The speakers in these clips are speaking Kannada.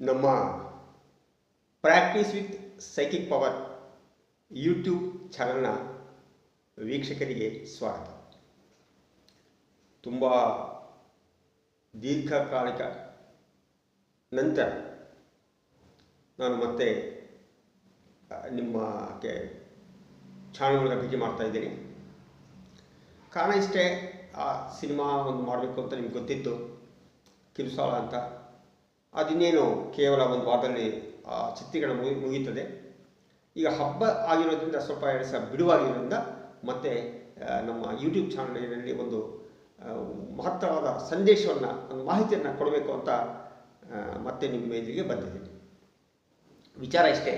ನಮ್ಮ practice with psychic power YouTube ಚಾನಲ್ನ ವೀಕ್ಷಕರಿಗೆ ಸ್ವಾಗತ. ತುಂಬ ದೀರ್ಘಕಾಲಿಕ ನಂತರ ನಾನು ಮತ್ತೆ ನಿಮ್ಮ ಕೆ- ಚಾನಲ್ನ ಭೇಟಿ ಮಾಡ್ತಾ ಇದ್ದೀನಿ. ಕಾರಣ ಇಷ್ಟೇ, ಆ ಸಿನಿಮಾ ಒಂದು ಮಾಡಬೇಕು ಅಂತ ನಿಮ್ಗೆ ಗೊತ್ತಿತ್ತು. ಕಿರುಸಾಳ ಅಂತ. ಅದಿನ್ನೇನು ಕೇವಲ ಒಂದು ವಾರದಲ್ಲಿ, ಆ ಚಿತ್ರೀಕರಣ ಮುಗಿ ಈಗ ಹಬ್ಬ ಆಗಿರೋದ್ರಿಂದ ಸ್ವಲ್ಪ ಎರಡು ಸಹ ಬಿಡುವಾಗಿರೋದ್ರಿಂದ ಮತ್ತೆ ನಮ್ಮ ಯೂಟ್ಯೂಬ್ ಚಾನಲಿನಲ್ಲಿ ಒಂದು ಮಹತ್ತರವಾದ ಸಂದೇಶವನ್ನು, ಒಂದು ಮಾಹಿತಿಯನ್ನು ಕೊಡಬೇಕು ಅಂತ ಮತ್ತೆ ನಿಮ್ಮ ಎದುರಿಗೆ ಬಂದಿದ್ದೀನಿ ವಿಚಾರ ಇಷ್ಟೇ.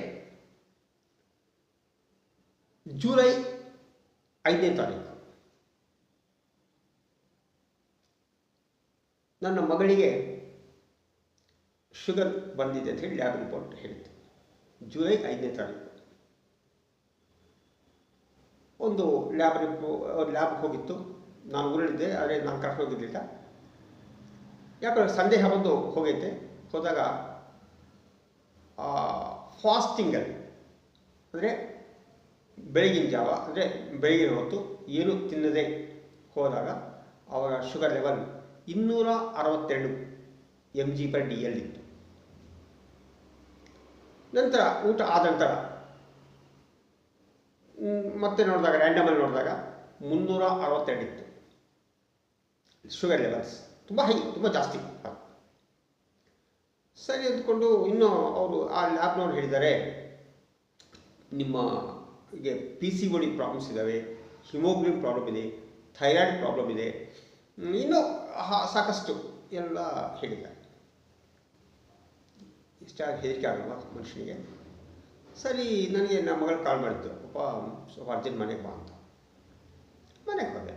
ಜುಲೈ ಐದನೇ ತಾರೀಕು. ನನ್ನ ಮಗಳಿಗೆ ಶುಗರ್ ಬಂದಿದೆ ಅಂತ ಹೇಳಿ ಲ್ಯಾಬ್ ರಿಪೋರ್ಟ್ ಹೇಳಿತ್ತು ಜುಲೈ ಐದನೇ ತಾರೀಕು. ಒಂದು ಲ್ಯಾಬ್ ರಿಪೋ ಲ್ಯಾಬ್ಗೆ ಹೋಗಿತ್ತು. ನಾನು ಊರಲ್ಲಿದ್ದೆ ಆದರೆ ನಾನು ಕರ್ಕೊಂಡು ಹೋಗಿರಲಿಲ್ಲ. ಯಾಕಂದ್ರೆ ಸಂದೇಹ ಬಂದು ಹೋಗೈತೆ. ಹೋದಾಗ ಫಾಸ್ಟಿಂಗಲ್ಲಿ ಅಂದರೆ ಬೆಳಗಿನ ಜಾವ, ಅಂದರೆ ಬೆಳಗಿನ ಹೊತ್ತು ಏನು ತಿನ್ನದೇ ಹೋದಾಗ ಅವರ ಶುಗರ್ ಲೆವೆಲ್ ಇನ್ನೂರ ಅರವತ್ತೆರಡು M G per D L ಇತ್ತು ನಂತರ ಊಟ ಆದ ನಂತರ ಮತ್ತೆ ನೋಡಿದಾಗ ರ್ಯಾಂಡಮಲ್ಲಿ ನೋಡಿದಾಗ ಮುನ್ನೂರ ಅರವತ್ತೆರಡು ಇತ್ತು ಶುಗರ್ ಲೆವೆಲ್ಸ್ ತುಂಬ ಹೈ ತುಂಬ ಜಾಸ್ತಿ. ಸರಿ ಅಂದ್ಕೊಂಡು ಇನ್ನೂ ಅವರು ಆ ಲ್ಯಾಬ್ನವ್ರು ಹೇಳಿದ್ದಾರೆ, ನಿಮ್ಮ ಹೀಗೆ ಪಿ ಸಿ ಒಡಿ ಪ್ರಾಬ್ಲಮ್ಸ್ ಇದ್ದಾವೆ ಹಿಮೋಗ್ಲಿನ್ ಪ್ರಾಬ್ಲಮ್ ಇದೆ ಥೈರಾಯ್ಡ್ ಪ್ರಾಬ್ಲಮ್ ಇದೆ. ಇನ್ನೂ ಸಾಕಷ್ಟು ಎಲ್ಲ ಹೇಳಿದ್ದಾರೆ. ಇಷ್ಟಾಗಿ ಹೆದರಿಕೆ ಆಗಲ್ವ ಮನುಷ್ಯನಿಗೆ? ಸರಿ, ನನಗೆ ನಮ್ಮ ಮಗಳು ಕಾಲ್ ಮಾಡಿತ್ತು ಅಪ್ಪ ಸ್ವಲ್ಪ ಅರ್ಜೆಂಟ್ ಮನೆಗೆ ಬಾ ಅಂತ. ಮನೆಗೆ ಹೋದೆ.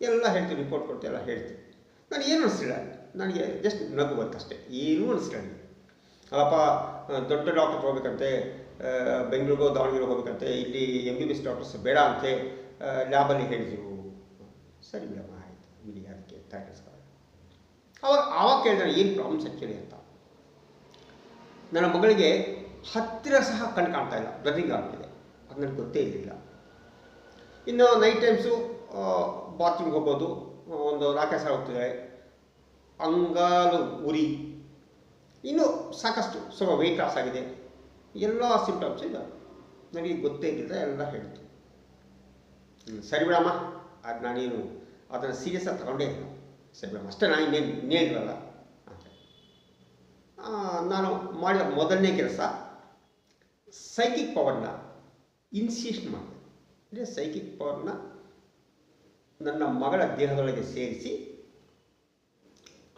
ಎಲ್ಲ ಹೇಳ್ತೀವಿ ರಿಪೋರ್ಟ್ ಕೊಡ್ತೀವಿ ಎಲ್ಲ ಹೇಳ್ತೀವಿ ನನಗೆ ಏನು ಅನಿಸ್ಲಿಲ್ಲ ನನಗೆ ಜಸ್ಟ್ ನಗು ಬಂತಷ್ಟೇ ಏನೂ ಅನಿಸ್ಲಿಲ್ಲ ನನಗೆ. ಅಲ್ಲಪ್ಪ, ದೊಡ್ಡ ಡಾಕ್ಟರ್ ಹೋಗ್ಬೇಕಂತೆ ಬೆಂಗಳೂರಿಗೋ ದಾವಣಗೆರೆ ಹೋಗ್ಬೇಕಂತೆ, ಇಲ್ಲಿ M B B S doctors ಬೇಡ ಅಂತೆ ಲ್ಯಾಬಲ್ಲಿ ಹೇಳಿದ್ರು. ಸರಿ ಮೇಡಮ್ ಆಯಿತು. ಇಲ್ಲಿ ಅದಕ್ಕೆ ತಲೆ ಕೆಡಿಸ್ಕೊಳ್ಳೋಣ ಅವಾಗ ಆವಾಗ ಕೇಳಿದ್ರೆ ಏನು ಪ್ರಾಬ್ಲಮ್ಸ್ ಆ್ಯಕ್ಚುಲಿ ಅಂತ. ನನ್ನ ಮಗಳಿಗೆ ಹತ್ತಿರ ಸಹ ಕಣ್ಣು ಕಾಣ್ತಾ ಇಲ್ಲ ಬ್ಲರಿಂಗ್ ಆಗ್ತಿದೆ. ಅದು ನನಗೆ ಗೊತ್ತೇ ಇರಲಿಲ್ಲ. ಇನ್ನು ನೈಟ್ ಟೈಮ್ಸು ಬಾತ್ರೂಮ್ಗೆ ಹೋಗ್ಬೋದು. ಒಂದು ನಾಲ್ಕೈದು ಹೋಗ್ತಿದೆ. ಅಂಗಾಲು ಉರಿ. ಇನ್ನೂ ಸಾಕಷ್ಟು ಸ್ವಲ್ಪ ವೆಯ್ಟ್ ಲಾಸ್ ಆಗಿದೆ. ಎಲ್ಲ ಸಿಂಪ್ಟಮ್ಸ್ ಇದೆ ನನಗೆ ಗೊತ್ತೇ ಇಲ್ಲ ಎಲ್ಲ ಹೇಳ್ತು. ಸರಿ ಬಿಡಮ್ಮ. ಅದು ನಾನೇನು ಅದನ್ನು ಸೀರಿಯಸ್ ಆಗಿ ತಗೊಂಡೇ ಇಲ್ಲ. ಸರಿ ಬಿಡಮ್ಮ ಅಷ್ಟೇ ನಾನು ಇನ್ನೇನು ಆ, ನಾನು ಮಾಡಿದ ಮೊದಲನೇ ಕೆಲಸ ಸೈಕಿಕ್ ಪವರ್ನ ಇನ್ಸಿಸ್ಟ್ ಮಾಡಿದೆ. ಅಂದರೆ ಸೈಕಿಕ್ ಪವರ್ನ ನನ್ನ ಮಗಳ ದೇಹದೊಳಗೆ ಸೇರಿಸಿ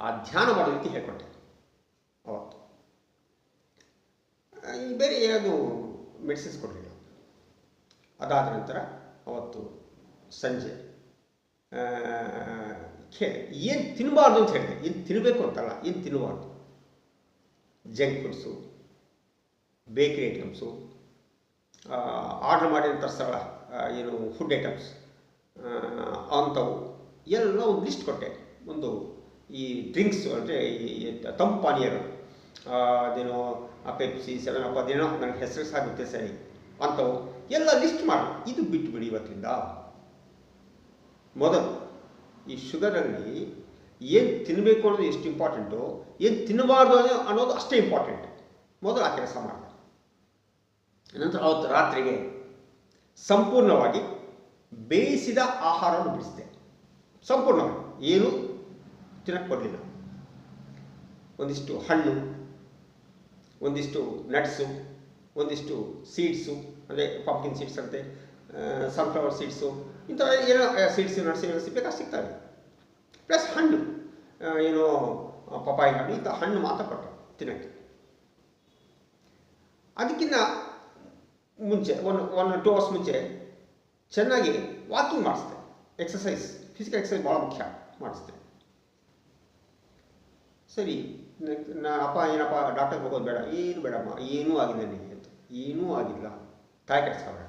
ಆ ಧ್ಯಾನ ಮಾಡೋದಕ್ಕೆ ಹೇಳ್ಕೊಟ್ಟೆ ಅವತ್ತು. ಬೇರೆ ಏನಾದರೂ ಮೆಡಿಸಿನ್ಸ್ ಕೊಡಲಿಲ್ಲ. ಅದಾದ ನಂತರ ಅವತ್ತು ಸಂಜೆ ಏನು ತಿನ್ನಬಾರ್ದು ಅಂತ ಹೇಳಿದೆ. ಏನು ತಿನ್ನಬೇಕು ಅಂತಲ್ಲ, ಏನು ತಿನ್ನಬಾರ್ದು junk foods bakery items order ಮಾಡಿದಂಥ ಸ್ಥಳ ಏನು ಫುಡ್ ಐಟಮ್ಸ್ ಅಂಥವು ಎಲ್ಲ ಒಂದು ಲಿಸ್ಟ್ ಕೊಟ್ಟೆ. ಒಂದು ಈ ಡ್ರಿಂಕ್ಸ್ ಅಂದರೆ ಈ ತಂಪು ಪಾನೀಯಗಳು ಆ, ಅದೇನೋ ಪೆಪ್ಸಿ ಸೆವೆನ್ ಅಪ್ ಅದೇನೋ ನನಗೆ ಹೆಸರು ಸಾಗುತ್ತೆ ಸರಿ ಅಂಥವು ಎಲ್ಲ ಲಿಸ್ಟ್ ಮಾಡಿ. ಇದು ಬಿಟ್ಟು ಬಿಡಿ ಇವತ್ತಿಂದ. ಮೊದಲು ಈ ಶುಗರಲ್ಲಿ ಏನು ತಿನ್ನಬೇಕು ಅನ್ನೋದು ಎಷ್ಟು ಇಂಪಾರ್ಟೆಂಟು, ಏನು ತಿನ್ನಬಾರ್ದು ಅನ್ನೋ- ಅನ್ನೋದು ಅಷ್ಟೇ ಇಂಪಾರ್ಟೆಂಟ್. ಮೊದಲು ಆ ಕೆಲಸ ಮಾಡಿದೆ ನಂತರ ಅವತ್ತು ರಾತ್ರಿಗೆ ಸಂಪೂರ್ಣವಾಗಿ ಬೇಯಿಸಿದ ಆಹಾರವನ್ನು ಬಿಡಿಸಿದೆ. ಸಂಪೂರ್ಣವಾಗಿ. ಏನು? ತಿನ್ನಕ್ಕೆ ಕೊಡಲಿಲ್ಲ ಒಂದಿಷ್ಟು ಹಣ್ಣು, ಒಂದಿಷ್ಟು ನಟ್ಸು ಒಂದಿಷ್ಟು ಸೀಡ್ಸು ಅಂದರೆ ಪಾಪ್ಕಿನ್ ಸೀಡ್ಸ್ ಅಂತೆ ಸನ್ಫ್ಲವರ್ ಸೀಡ್ಸು ಇಂಥ ಏನೋ ಸೀಡ್ಸು ನಟ್ಸ್ ಏನೋ ಸಿಗ್ಬೇಕು ಸಿಗ್ತವೆ ಪ್ಲಸ್ ಹಣ್ಣು ಏನು ಪಪಾಯಿ ಹಣ್ಣು ಇಂಥ ಹಣ್ಣು ಮಾತ್ರ ಕೊಟ್ಟರು ತಿನ್ನೋಕ್ಕೆ. ಅದಕ್ಕಿಂತ ಮುಂಚೆ ಒನ್ ಒನ್ ಟು ಅವರ್ಸ್ ಮುಂಚೆ ಚೆನ್ನಾಗಿ ವಾಕಿಂಗ್ ಮಾಡಿಸ್ದೆ. ಎಕ್ಸಸೈಸ್ ಫಿಸಿಕಲ್ ಎಕ್ಸಸೈಸ್ ಭಾಳ ಮುಖ್ಯ ಮಾಡಿಸ್ದೆ. ಸರಿ ನ- ಅಪ್ಪ, ಏನಪ್ಪ ಡಾಕ್ಟರ್ಗೆ ಹೋಗೋದು ಬೇಡ, ಏನು ಬೇಡಮ್ಮ ಏನೂ ಆಗಿಲ್ಲ ನನಗೆ ಅಂತ. ಏನೂ ಆಗಿಲ್ಲ. ತಾಯಿ ಕೆಡಿಸ್ಕೋಬೇಡ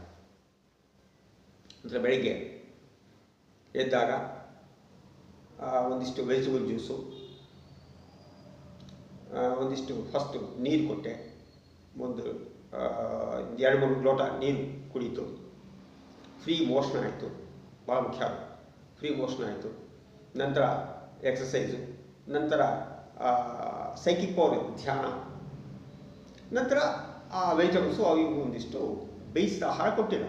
ಅಂದರೆ ಬೆಳಿಗ್ಗೆ ಎದ್ದಾಗ ಒಂದಿಷ್ಟು ವೆಜಿಟೇಬಲ್ ಜ್ಯೂಸು ಒಂದಿಷ್ಟು ಫಸ್ಟು ನೀರು ಕೊಟ್ಟೆ. ಒಂದು ಎರಡು, ಮೂರು ಲೋಟ ನೀರು ಕುಡೀತು ಫ್ರೀ ಮೋಷನ್ ಆಯಿತು. ಭಾಳ ಮುಖ್ಯ ಫ್ರೀ ಮೋಷನ್ ಆಯಿತು. ನಂತರ ಎಕ್ಸಸೈಸು ನಂತರ ಸೈಕಿಕ್ ಪವರ್ ಧ್ಯಾನ. ನಂತರ ಆ ವೆಜಿಟೇಬಲ್ಸು ಅವು ಒಂದಿಷ್ಟು ಬೇಯಿಸಿದ ಆಹಾರ ಕೊಟ್ಟಿಲ್ಲ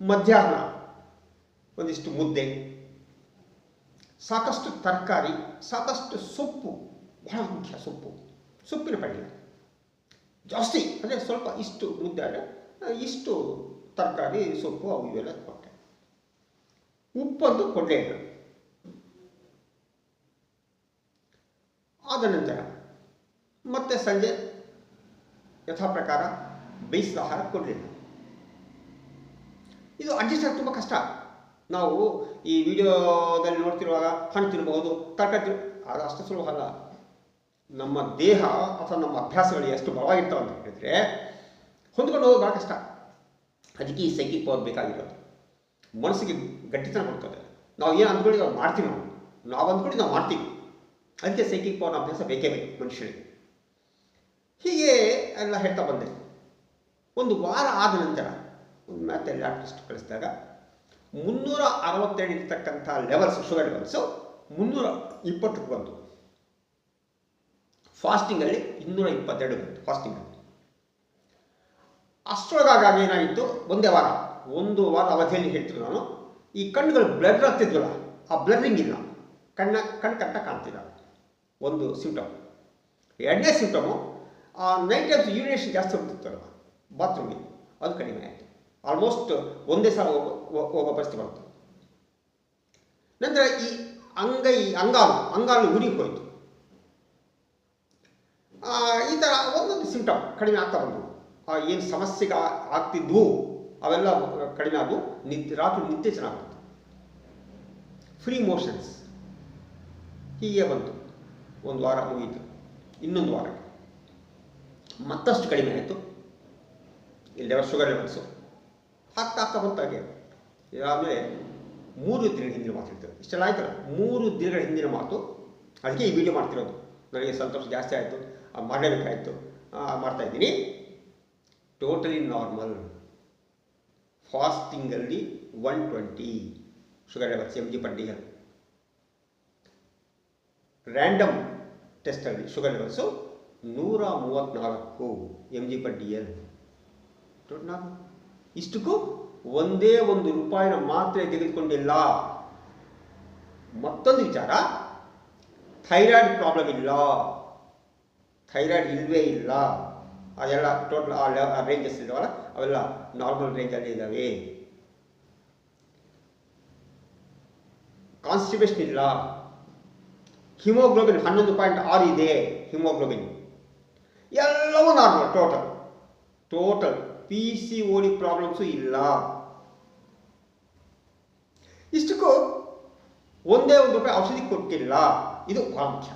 ಮಧ್ಯಾಹ್ನ ಒಂದಿಷ್ಟು ಮುದ್ದೆ. ಸಾಕಷ್ಟು ತರಕಾರಿ, ಸಾಕಷ್ಟು ಸೊಪ್ಪು, ಬಹಳ ಮುಖ್ಯ ಸೊಪ್ಪು. ಸೊಪ್ಪಿನ ಪಲ್ಯ. ಜಾಸ್ತಿ, ಅಂದರೆ ಸ್ವಲ್ಪ ಇಷ್ಟು ಮುದ್ದೆ ಆದರೆ ಇಷ್ಟು ತರಕಾರಿ, ಸೊಪ್ಪು ಅವು ಇವೆಲ್ಲ ಕೊಟ್ಟೆ. ಉಪ್ಪಂದು ಕೊಡಲೇ ಇಲ್ಲ ಆದ ನಂತರ ಮತ್ತೆ ಸಂಜೆ ಯಥಾ ಪ್ರಕಾರ ಬೇಯಿಸಿದ ಆಹಾರ ಕೊಡಲಿಲ್ಲ ಇದು ಅಡ್ಜಸ್ಟ್ ಆಗಿ ತುಂಬ ಕಷ್ಟ. ನಾವು ಈ ವಿಡಿಯೋದಲ್ಲಿ ನೋಡ್ತಿರುವಾಗ ಹಣ್ಣು ತಿನ್ಬಹುದು ತರಕಾರಿ ತಿನ್ ಅದು ಅಷ್ಟು ಸುಲಭ ಅಲ್ಲ. ನಮ್ಮ ದೇಹ ಅಥವಾ ನಮ್ಮ ಅಭ್ಯಾಸಗಳು ಎಷ್ಟು ಬಲವಾಗಿರ್ತಾವೆ ಅಂತ ಹೇಳಿದ್ರೆ, ಹೊಂದ್ಕೊಂಡು ಹೋಗೋದು ಭಾಳ ಕಷ್ಟ. ಅದಕ್ಕೆ ಈ ಸೈಕಿಕ್ ಪವರ್ ಬೇಕಾಗಿರೋದು. ಮನಸ್ಸಿಗೆ ಗಟ್ಟಿತನ ಕೊಡ್ತದೆ. ನಾವು ಏನು ಅಂದ್ಕೊಳ್ಳಿ ನಾವು ಮಾಡ್ತೀವಿ ನಾವು. ನಾವು ಅಂದ್ಕೊಳ್ಳಿ ನಾವು ಮಾಡ್ತೀವಿ. ಅದಕ್ಕೆ ಸೈಕಿಕ್ ಪವರ್ ಅಭ್ಯಾಸ ಬೇಕೇ ಬೇಕು ಮನುಷ್ಯರಿಗೆ. ಹೀಗೆ ಎಲ್ಲ ಹೇಳ್ತಾ ಬಂದೆ. ಒಂದು ವಾರ ಆದ ನಂತರ, ಒಂದು ಮತ್ತೆ ಎಲ್ಲ ಟೆಸ್ಟ್ ಕಳಿಸಿದಾಗ ಮುನ್ನೂರ ಅರವತ್ತೆರಡು ಇರ್ತಕ್ಕಂಥ ಲೆವೆಲ್ಸ್ ಶುಗರ್ ಲೆವೆಲ್ಸು ಮುನ್ನೂರ ಇಪ್ಪತ್ತು ಬಂತು. ಫಾಸ್ಟಿಂಗಲ್ಲಿ ಇನ್ನೂರ ಇಪ್ಪತ್ತೆರಡು ಬಂತು ಫಾಸ್ಟಿಂಗಲ್ಲಿ ಅಷ್ಟರೊಳಗಾಗ ಏನಾಗಿತ್ತು? ಒಂದೇ ವಾರ, ಒಂದು ವಾರ ಅವಧಿಯಲ್ಲಿ ಹೇಳ್ತೀನಿ ನಾನು. ಈ ಕಣ್ಣುಗಳು ಬ್ಲರ್ ಆಗ್ತಿದ್ವಲ್ಲ ಆ ಬ್ಲರಿಂಗ್ ಇಲ್ಲ. ಕಣ್ಣ, ಕಣ್ಣು ಕಟ್ಟ ಕಾಣ್ತಿಲ್ಲ. ಒಂದು ಸಿಂಪ್ಟಮ್ ಎರಡನೇ ಸಿಂಪ್ಟಮು ಆ ನೈಟ್ ಟೈಮ್ಸ್ ಯೂರಿನೇಷನ್ ಜಾಸ್ತಿ ಹೋಗ್ತಿತ್ತಲ್ಲ ಬಾತ್ರೂಮಿಗೆ ಅದು ಕಡಿಮೆ ಆಯಿತು. ಆಲ್ಮೋಸ್ಟ್ ಒಂದೇ ಸಲ ಪರಿಸ್ಥಿತಿ ಬಂತು. ನಂತರ ಈ ಅಂಗೈ ಅಂಗಾಲು ಅಂಗಾಲು ಉರಿ ಹೋಯಿತು. ಈ ಥರ ಒಂದೊಂದು ಸಿಂಟಮ್ ಕಡಿಮೆ ಆಗ್ತಾ ಬಂದವು. ಏನು ಸಮಸ್ಯೆಗೆ ಆಗ್ತಿದ್ವು, ಅವೆಲ್ಲ ಕಡಿಮೆ ಆದವು. ನಿತ್ಯ, ರಾತ್ರಿ ನಿತ್ಯ ಚೆನ್ನಾಗಿ ಬಂತು ಫ್ರೀ ಮೋಷನ್ಸ್ ಹೀಗೆ ಬಂತು. ಒಂದು ವಾರ ಮುಗೀತು. ಇನ್ನೊಂದು ವಾರ ಮತ್ತಷ್ಟು ಕಡಿಮೆ ಆಯಿತು. ಇಲ್ಲಿ ಶುಗರ್ ಲೆವೆಲ್ಸು ಆಗ್ತಾ ಆಗ್ತಾ ಬಂತು ಇದಾದಮೇಲೆ ಮೂರು ದಿನಗಳ ಹಿಂದಿನ ಮಾತು ಹೇಳ್ತಾರೆ ಇಷ್ಟೆಲ್ಲ ಆಯ್ತಲ್ಲ? ಮೂರು ದಿನಗಳ ಹಿಂದಿನ ಮಾತು. ಅದಕ್ಕೆ ಈ ವಿಡಿಯೋ ಮಾಡ್ತಿರೋದು. ನನಗೆ ಸಂತೋಷ ಜಾಸ್ತಿ ಆಯಿತು. ಮಾಡಲೇಬೇಕಾಯಿತು. ಮಾಡ್ತಾ ಇದ್ದೀನಿ. Totally normal ಫಾಸ್ಟಿಂಗಲ್ಲಿ one twenty sugar levels M G L random ಟೆಸ್ಟಲ್ಲಿ sugar levels ನೂರ ಮೂವತ್ತ್ನಾಲ್ಕು M G per D L ನಾಲ್ಕು ಇಷ್ಟಕ್ಕೂ ಒಂದೇ ಒಂದು ರೂಪಾಯಿನ ಮಾತ್ರ ತೆಗೆದುಕೊಂಡಿಲ್ಲ. ಮತ್ತೊಂದು ವಿಚಾರ, ಥೈರಾಯ್ಡ್ ಪ್ರಾಬ್ಲಮ್ ಇಲ್ಲ. ಥೈರಾಯ್ಡ್ ಇಲ್ಲವೇ ಇಲ್ಲ. ಅದೆಲ್ಲ ಟೋಟಲ್ ಆ ರೇಂಜಸ್ ಇದ್ದಾವಲ್ಲ ಅವೆಲ್ಲ ನಾರ್ಮಲ್ ರೇಂಜಲ್ಲಿ ಇದ್ದಾವೆ ಕಾನ್ಸ್ಟಿಬೇಷನ್ ಇಲ್ಲ. ಹಿಮೋಗ್ಲೋಬಿನ್ ಹನ್ನೊಂದು ಪಾಯಿಂಟ್ ಆರು ಇದೆ, ಹಿಮೋಗ್ಲೋಬಿನ್. ಎಲ್ಲವೂ normal, total. Total. P C O D problems ಇಲ್ಲ. ಇಷ್ಟಕ್ಕೂ ಒಂದೇ ಒಂದು ರೂಪಾಯಿ ಔಷಧಿ ಕೊಟ್ಟಿಲ್ಲ. ಇದು ಬಹಳ ಮುಖ್ಯ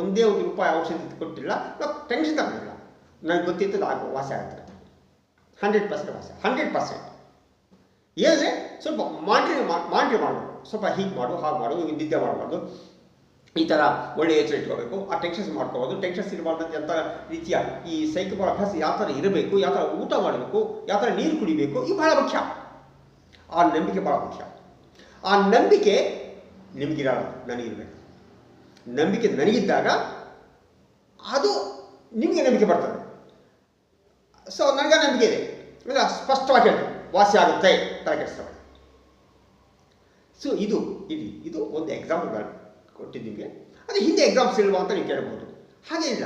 ಒಂದೇ ಒಂದು ರೂಪಾಯಿ ಔಷಧಿ ಕೊಟ್ಟಿಲ್ಲ. ನಾವು ಟೆನ್ಷನ್ ತಗೊಂಡಿಲ್ಲ ನನಗೆ ಗೊತ್ತಿತ್ತು ಆಗೋ ವಾಸಿ ಆಗ್ತದೆ ಹಂಡ್ರೆಡ್ ಪರ್ಸೆಂಟ್ ವಾಸಿ. ಹಂಡ್ರೆಡ್ ಪರ್ಸೆಂಟ್ ಏನಂದರೆ ಸ್ವಲ್ಪ ಮಾನಿಟ್ರಿ ಮಾನಿಟ್ರಿ ಮಾಡಬೇಕು ಸ್ವಲ್ಪ ಹೀಗೆ ಮಾಡು ಹಾಗೆ ಮಾಡು ನಿದ್ದೆ ಮಾಡಬಾರ್ದು ಈ ಥರ ಒಳ್ಳೆ ಎಚ್ಚರ ಇಟ್ಕೋಬೇಕು. ಆ ಟೆನ್ಷನ್ಸ್ ಮಾಡ್ಕೋಬೋದು ಟೆನ್ಷನ್ಸ್ ಇರಬಾರ್ದಂತ ಎಂಥ ರೀತಿಯ ಈ ಸೈಕಲ್ ಅಭ್ಯಾಸ ಯಾವ ಥರ ಇರಬೇಕು, ಯಾವ ಥರ ಊಟ ಮಾಡಬೇಕು, ಯಾವ ಥರ ನೀರು ಕುಡಿಬೇಕು ಇದು ಬಹಳ ಮುಖ್ಯ. ಆ ನಂಬಿಕೆ ಭಾಳ ಮುಖ್ಯ. ಆ ನಂಬಿಕೆ ನಿಮಗಿರಲ್ಲ ನನಗಿರಬೇಕು ನಂಬಿಕೆ ನನಗಿದ್ದಾಗ ಅದು ನಿಮಗೆ ನಂಬಿಕೆ ಬರ್ತದೆ. ಸೊ ನನಗೆ ನಂಬಿಕೆ ಇದೆ. ಇಲ್ಲ, ಸ್ಪಷ್ಟವಾಗಿ ಹೇಳ್ತೀನಿ. ವಾಸಿ ಆಗುತ್ತೆ ತರ ಕೆಡಿಸ್ತಾರೆ ಸೊ ಇದು ಇದು ಇದು ಒಂದು ಎಕ್ಸಾಂಪಲ್ ಕೊಟ್ಟಿದ್ದು ಅದು ಹಿಂದೆ ಎಕ್ಸಾಮ್ಸ್ ಇಲ್ವಾ ಅಂತ ನೀವು ಕೇಳ್ಬೋದು. ಹಾಗೆ ಇಲ್ಲ.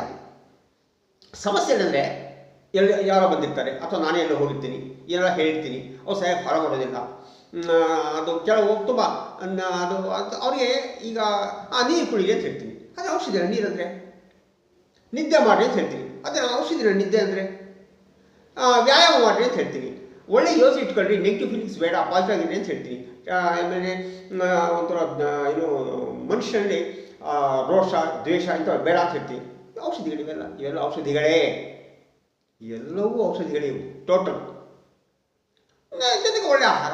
ಸಮಸ್ಯೆ ಏನಂದರೆ ಎಲ್ಲ ಯಾರೋ ಬಂದಿರ್ತಾರೆ. ಅಥವಾ ನಾನೇ ಎಲ್ಲೋ ಹೋಗಿರ್ತೀನಿ. ಏನಾರ ಹೇಳ್ತೀನಿ ಅವ್ರು ಸರಿಯಾಗಿ ಹೊರ ಬರೋದಿಲ್ಲ ಅದು ಕೆಲವು ತುಂಬ ಅದು ಅವ್ರಿಗೆ ಈಗ, ಆ, ನೀರು ಕುಳಿಗೆ ಅಂತ ಹೇಳ್ತೀನಿ. ಅದು ಔಷಧಿ ನೀರಂದರೆ ನಿದ್ದೆ ಮಾಡಿ ಅಂತ ಹೇಳ್ತೀನಿ. ಅದೇ ಔಷಧಿ ನಿದ್ದೆ ಅಂದರೆ? ವ್ಯಾಯಾಮ ಮಾಡಿರಿ ಅಂತ ಹೇಳ್ತೀನಿ. ಒಳ್ಳೆ ಯೋಚನೆ ಇಟ್ಕೊಳ್ರಿ. ನೆಗೆಟಿವ್ ಫೀಲಿಂಗ್ಸ್ ಬೇಡ ಪಾಸಿಟಿವ್ ಆಗಿರಿ ಅಂತ ಹೇಳ್ತೀನಿ. ಆಮೇಲೆ ಒಂಥರ ಏನು ಮನುಷ್ಯನಲ್ಲಿ ಆ, ರೋಷ ದ್ವೇಷ ಅಂತ ಬೇಡ ಅಂತ ಹೇಳ್ತೀವಿ. ಔಷಧಿಗಳು ಇವೆಲ್ಲ ಇವೆಲ್ಲ ಔಷಧಿಗಳೇ. ಎಲ್ಲವೂ ಔಷಧಿಗಳಿವು ಟೋಟಲ್. ಜೊತೆಗೆ ಒಳ್ಳೆ ಆಹಾರ.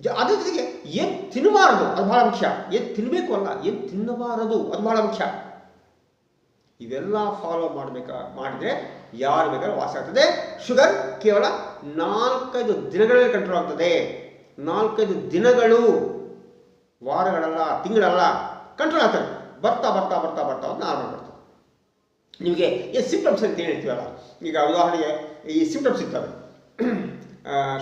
ಜ ಅದ್ರ ಜೊತೆಗೆ ಏನು ತಿನ್ನಬಾರದು ಅದು ಬಹಳ ಮುಖ್ಯ. ಏನು ತಿನ್ನಬೇಕು ಅಲ್ಲ ಏನು ತಿನ್ನಬಾರದು ಅದು ಬಹಳ ಮುಖ್ಯ. ಇವೆಲ್ಲ ಫಾಲೋ ಮಾಡಬೇಕಾ ಮಾಡಿದರೆ ಯಾರು ಬೇಕಾದ್ರೂ ವಾಸ ಆಗ್ತದೆ. ಶುಗರ್ ಕೇವಲ ನಾಲ್ಕೈದು ದಿನಗಳಲ್ಲಿ ಕಂಟ್ರೋಲ್ ಆಗ್ತದೆ. ನಾಲ್ಕೈದು ದಿನಗಳು. ವಾರಗಳಲ್ಲ, ತಿಂಗಳಲ್ಲ ಕಂಟ್ರೋಲ್ ಆಗ್ತದೆ. ಬರ್ತಾ ಬರ್ತಾ ಬರ್ತಾ ಬರ್ತಾ ನಾರ್ಮಲ್ ಬರ್ತದೆ ನಿಮಗೆ ಈ ಸಿಂಪ್ಟಮ್ಸ್ ಅಂತ ಹೇಳಿರ್ತೀವಲ್ಲ ಈಗ ಉದಾಹರಣೆಗೆ ಈ ಸಿಂಪ್ಟಮ್ಸ್ ಇರ್ತವೆ.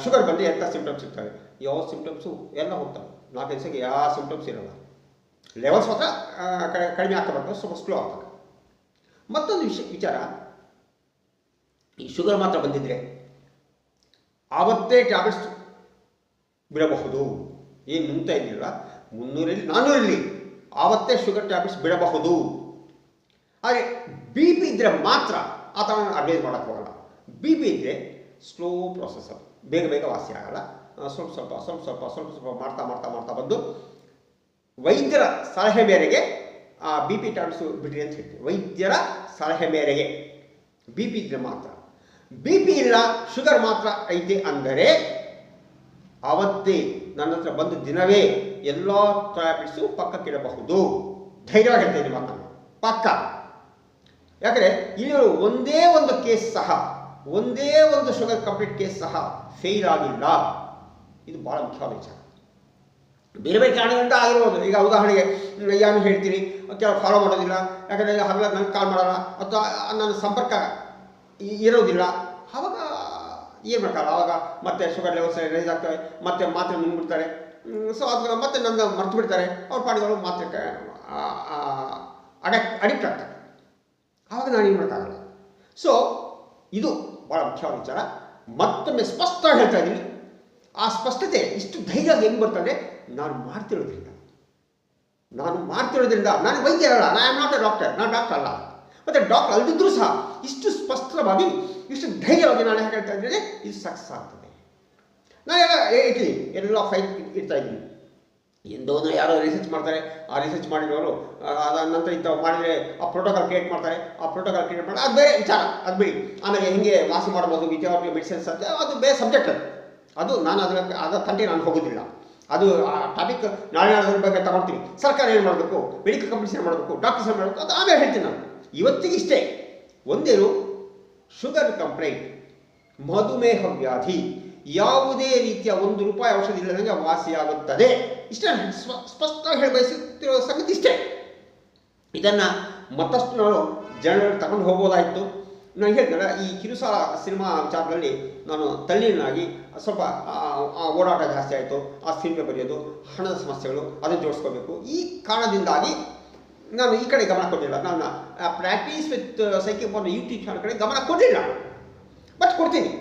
ಶುಗರ್ ಬಂದರೆ ಎಂಥ ಸಿಂಪ್ಟಮ್ಸ್ ಇರ್ತವೆ? ಯಾವ ಸಿಂಪ್ಟಮ್ಸು ಎಲ್ಲ ಹೋಗ್ತವೆ. ನಾಲ್ಕು ದಿವಸಕ್ಕೆ ಯಾವ ಸಿಂಪ್ಟಮ್ಸ್ ಇರಲ್ಲ. ಲೆವೆಲ್ಸ್ ಮಾತ್ರ ಕಡಿಮೆ ಆಗ್ತಾ ಬರ್ತದೆ ಸ್ವಲ್ಪ ಸ್ಲೋ ಆಗ್ತದೆ ಮತ್ತೊಂದು ವಿಷಯ ವಿಚಾರ. ಈ ಶುಗರ್ ಮಾತ್ರ ಬಂದಿದ್ರೆ ಆವತ್ತೇ ಟ್ಯಾಬ್ಲೆಟ್ಸ್ ಬಿಡಬಹುದು. ಏನು ನುಂಗ್ತಾ ಮುನ್ನೂರಲ್ಲಿ ಇರಲಿ ಆವತ್ತೇ ಶುಗರ್ ಟ್ಯಾಬ್ಲೆಟ್ಸ್ ಬಿಡಬಹುದು. ಹಾಗೆ ಬಿ ಪಿ ಇದ್ದರೆ ಮಾತ್ರ ಆ ಥರ ಅಡ್ವೈಸ್ ಮಾಡೋಕ್ಕೆ ಹೋಗಲ್ಲ. ಬಿ ಪಿ ಇದ್ದರೆ ಸ್ಲೋ ಪ್ರೊಸೆಸ್ ಅದು. ಬೇಗ ಬೇಗ ವಾಸಿ ಆಗಲ್ಲ. ಸ್ವಲ್ಪ ಸ್ವಲ್ಪ ಸ್ವಲ್ಪ ಸ್ವಲ್ಪ ಸ್ವಲ್ಪ ಸ್ವಲ್ಪ ಮಾಡ್ತಾ ಮಾಡ್ತಾ ಮಾಡ್ತಾ ಬಂದು ವೈದ್ಯರ ಸಲಹೆ ಮೇರೆಗೆ ಆ ಬಿ ಪಿ ಟ್ಯಾಬ್ಲೆಟ್ಸು ಬಿಡ್ರಿ ಅಂತ ಹೇಳ್ತೀವಿ. ವೈದ್ಯರ ಸಲಹೆ ಮೇರೆಗೆ ಬಿ ಪಿ ಇದ್ದರೆ ಮಾತ್ರ. ಬಿ ಪಿ ಇಲ್ಲ, ಶುಗರ್ ಮಾತ್ರ ಐತೆ ಅಂದರೆ ಆವತ್ತೇ ನನ್ನ ಹತ್ರ ಬಂದ ದಿನವೇ ಎಲ್ಲ ಟ್ಯಾಬ್ಲೆಟ್ಸು ಪಕ್ಕಕ್ಕಿಡಬಹುದು ಧೈರ್ಯವಾಗಿ ಹೇಳ್ತಾ ಇದ್ದೀನಿ ಮಾತನ್ನು. ಪಕ್ಕ. ಯಾಕಂದರೆ ಇಲ್ಲಿ ಒಂದೇ ಒಂದು ಕೇಸ್ ಸಹ, ಒಂದೇ ಒಂದು ಶುಗರ್ ಕಂಪ್ಲೀಟ್ ಕೇಸ್ ಸಹ ಫೇಲ್ ಆಗಿಲ್ಲ. ಇದು ಭಾಳ ಮುಖ್ಯವಾದ ವಿಚಾರ. ಬೇರೆ ಬೇರೆ ಕಾರಣದಿಂದ ಆಗಿರ್ಬೋದು. ಈಗ ಉದಾಹರಣೆಗೆ ಏನು ಹೇಳ್ತೀನಿ ಕೆಲವು ಫಾಲೋ ಮಾಡೋದಿಲ್ಲ. ಯಾಕಂದರೆ ಹಗಲ ನನಗೆ ಕಾಲ್ ಮಾಡಲ್ಲ ಅಥವಾ ನನ್ನ ಸಂಪರ್ಕ ಇರೋದಿಲ್ಲ. ಆವಾಗ ಏನು ಮಾಡಲ್ಲ ಆವಾಗ ಮತ್ತೆ ಶುಗರ್ ಲೆವೆಲ್ಸ್ ರೈಸ್ ಆಗ್ತವೆ, ಮತ್ತೆ ಮಾತ್ರೆ ನುಂಗ್ಬಿಡ್ತಾರೆ. ಸೊ ಅದು ಮತ್ತೆ ನನ್ನ ಮರ್ತು ಬಿಡ್ತಾರೆ. ಅವ್ರ ಪಾಡಿಗಳು ಮಾತ್ರೆ ಅಡಕ್ಟ್ ಅಡಿಕ್ಟ್ ಆಗ್ತಾರೆ. ಆವಾಗ ನಾನು ಏನು ಮಾಡೋಕ್ಕಾಗಲ್ಲ ಸೊ ಇದು ಭಾಳ ಮುಖ್ಯವಾದ ವಿಚಾರ. ಮತ್ತೊಮ್ಮೆ ಸ್ಪಷ್ಟ ಹೇಳ್ತಾ ಇದ್ದೀನಿ. ಆ ಸ್ಪಷ್ಟತೆ ಇಷ್ಟು ಧೈರ್ಯ ಹೆಂಗೆ ಬರ್ತದೆ? ನಾನು ಮಾಡ್ತಿರೋದ್ರಿಂದ. ನಾನು ಮಾಡ್ತಿರೋದ್ರಿಂದ, ನಾನು ವೈದ್ಯರಲ್ಲ ನಾನು ಆಮ್ ನಾಟ್ ಎ ಡಾಕ್ಟರ್ ನಾನು ಡಾಕ್ಟರ್ ಅಲ್ಲ. ಮತ್ತು ಡಾಕ್ಟರ್ ಅಲ್ಲದಿದ್ದರೂ ಸಹ ಇಷ್ಟು ಸ್ಪಷ್ಟವಾಗಿ, ಇಷ್ಟು ಧೈರ್ಯವಾಗಿ ನಾನು ಹೇಳ್ತಾ ಇದ್ದೇನೆ ಇದು ಸಕ್ಸಸ್ ಆಗ್ತದೆ. ನಾನೆಲ್ಲ ಇಟ್ಲಿ. ಎಲ್ಲ ಫೈಲ್ ಇಡ್ತಾ ಇದ್ದೀನಿ ಎಂದೋ ಯಾರೋ ರಿಸರ್ಚ್ ಮಾಡ್ತಾರೆ. ಆ ರಿಸರ್ಚ್ ಮಾಡಿರೋರು ಅದ ಅದಾದ ನಂತರ ಇಂಥ ಮಾಡಿದರೆ ಆ ಪ್ರೋಟೋಕಾಲ್ ಕ್ರಿಯೇಟ್ ಮಾಡ್ತಾರೆ. ಆ ಪ್ರೋಟೋಕಾಲ್ ಕ್ರಿಯೇಟ್ ಮಾಡಿ ಅದು ಬೇರೆ ವಿಚಾರ, ಅದು ಬಿಡಿ. ಆಮೇಲೆ ಹೆಂಗೆ ವಾಸಿ ಮಾಡ್ಬೋದು ವಿಚಾರ ಮೆಡಿಸಿನ್ಸ್ ಅಂತ ಅದು ಬೇರೆ ಸಬ್ಜೆಕ್ಟ್ ಅದು. ಅದು ನಾನು ಅದರ ಅದರ ತಂಟೆ ನಾನು ಹೋಗೋದಿಲ್ಲ. ಅದು, ಆ ಟಾಪಿಕ್ ನಾಳೆ ಅದ್ರ ಬಗ್ಗೆ ತಗೊಳ್ತೀನಿ. ಸರ್ಕಾರ ಏನು ಮಾಡಬೇಕು? ಮೆಡಿಕಲ್ ಕಂಪ್ನೀಸ್ ಏನು ಮಾಡಬೇಕು? ಡಾಕ್ಟರ್ಸ್ ಏನು ಮಾಡಬೇಕು? ಅದು ಆಮೇಲೆ ಹೇಳ್ತೀನಿ ನಾನು. ಇವತ್ತಿಗೆ ಇಷ್ಟೇ. ಒಂದೇನು ಶುಗರ್ ಕಂಪ್ಲೇಂಟ್ ಮಧುಮೇಹ ವ್ಯಾಧಿ. ಯಾವುದೇ ರೀತಿಯ ಒಂದು ರೂಪಾಯಿ ಔಷಧಿ ಇಲ್ಲದಂಗೆ ವಾಸಿಯಾಗುತ್ತದೆ. ಇಷ್ಟೇ ಸ್ವ ಸ್ಪಷ್ಟವಾಗಿ ಹೇಳಿ ಸಂಗತಿ ಇಷ್ಟೇ. ಇದನ್ನು ಮತ್ತಷ್ಟು ನಾನು ಜನರಲ್ಲಿ ತಗೊಂಡು ಹೋಗ್ಬೋದಾಯಿತು. ನಾನು ಹೇಳ್ತೇನೆ ಈ ಕಿರುಸಾಲ ಸಿನಿಮಾ ವಿಚಾರದಲ್ಲಿ ನಾನು ತಳ್ಳಿನಾಗಿ ಸ್ವಲ್ಪ ಓಡಾಟ ಜಾಸ್ತಿ ಆಯಿತು. ಆ ಸಿನಿಮೆ ಬರೆಯೋದು, ಹಣದ ಸಮಸ್ಯೆಗಳು ಅದನ್ನು ಜೋಡಿಸ್ಕೋಬೇಕು. ಈ ಕಾರಣದಿಂದಾಗಿ ನಾನು ಈ ಕಡೆ ಗಮನ ಕೊಡಲಿಲ್ಲ ನನ್ನ practice with psychic YouTube channel ಕಡೆ ಗಮನ ಕೊಡಲಿಲ್ಲ ಬಟ್ ಕೊಡ್ತೀನಿ.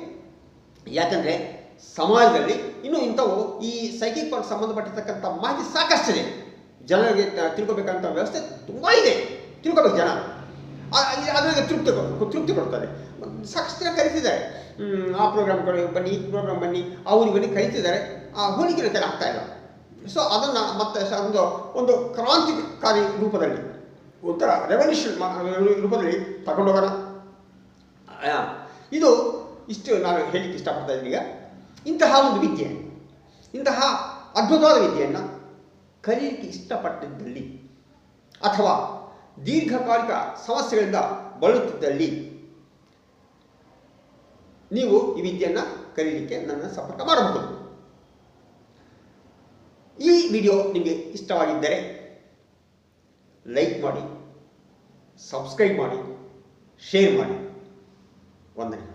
ಯಾಕಂದರೆ ಸಮಾಜದಲ್ಲಿ ಇನ್ನು ಇಂಥವು ಈ ಸೈಕಿಕ್ ಸಂಬಂಧಪಟ್ಟಿರ್ತಕ್ಕಂಥ ಮಾಹಿತಿ ಸಾಕಷ್ಟಿದೆ. ಜನರಿಗೆ ತಿಳ್ಕೊಬೇಕಂತ ವ್ಯವಸ್ಥೆ ತುಂಬ ಇದೆ. ತಿಳ್ಕೊಬೇಕು ಜನ. ಅದರಿಂದ ತೃಪ್ತಿ ತೃಪ್ತಿ ಕೊಡ್ತಾರೆ ಸಾಕಷ್ಟು ಜನ ಆ ಆ ಪ್ರೋಗ್ರಾಮ್ಗಳು ಬನ್ನಿ, ಈ ಪ್ರೋಗ್ರಾಮ್ ಬನ್ನಿ ಬನ್ನಿ ಕರೀತಿದ್ದಾರೆ ಆ ಹೋಲಿಕೆ ಕೆಲ ಆಗ್ತಾ ಇಲ್ಲ. ಸೊ ಅದನ್ನು ಮತ್ತೆ ಒಂದು ಒಂದು ಕ್ರಾಂತಿಕಾರಿ ರೂಪದಲ್ಲಿ, ಒಂಥರ ರೆವಲ್ಯೂಷನ್ ರೂಪದಲ್ಲಿ ತಗೊಂಡೋಗೋಣ. ಇದು ಇಷ್ಟು ನಾನು ಹೇಳಲಿಕ್ಕೆ ಇಷ್ಟಪಡ್ತಾ ಇದ್ದೀನಿ. ಈಗ ಇಂತಹ ಒಂದು ವಿದ್ಯೆ, ಇಂತಹ ಅದ್ಭುತವಾದ ವಿದ್ಯೆಯನ್ನು ಕಲಿಯಲಿಕ್ಕೆ ಇಷ್ಟಪಟ್ಟಿದ್ದಲ್ಲಿ ಅಥವಾ ದೀರ್ಘಕಾಲಿಕ ಸಮಸ್ಯೆಗಳಿಂದ ಬಳಲುತ್ತಿದ್ದಲ್ಲಿ ನೀವು ಈ ವಿದ್ಯೆಯನ್ನು ಕಲೀಲಿಕ್ಕೆ ನನ್ನ ಸಂಪರ್ಕ ಮಾಡಬಹುದು. ಈ ವಿಡಿಯೋ ನಿಮಗೆ ಇಷ್ಟವಾಗಿದ್ದರೆ ಲೈಕ್ ಮಾಡಿ, ಸಬ್ಸ್ಕ್ರೈಬ್ ಮಾಡಿ, ಶೇರ್ ಮಾಡಿ. ವಂದನೆ.